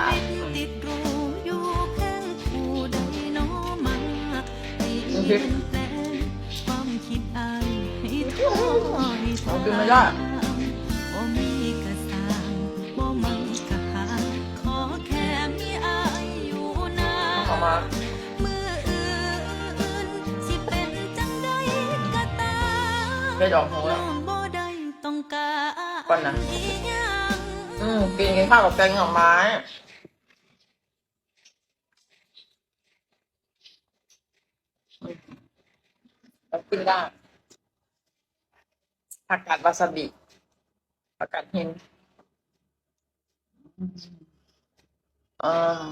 าติดรูอยู่แข้งผู้ใดเน้อาให้ดูเป็นอายให้ท้อให้เอาทากินไม่ได้บ่มีกะสร้างบ่มันกะหาขอแค่มีอายอยู่นาเอามามืออื่นสิเป็นจัดอกหัวน้องบ่ได้ต้องการก่อนนะอีหยังอืมกินกินข้าวกับแกงหน่อไม้ อืมแล้วกินได้ผักกาดวาซาบิผักกาดหินอ่า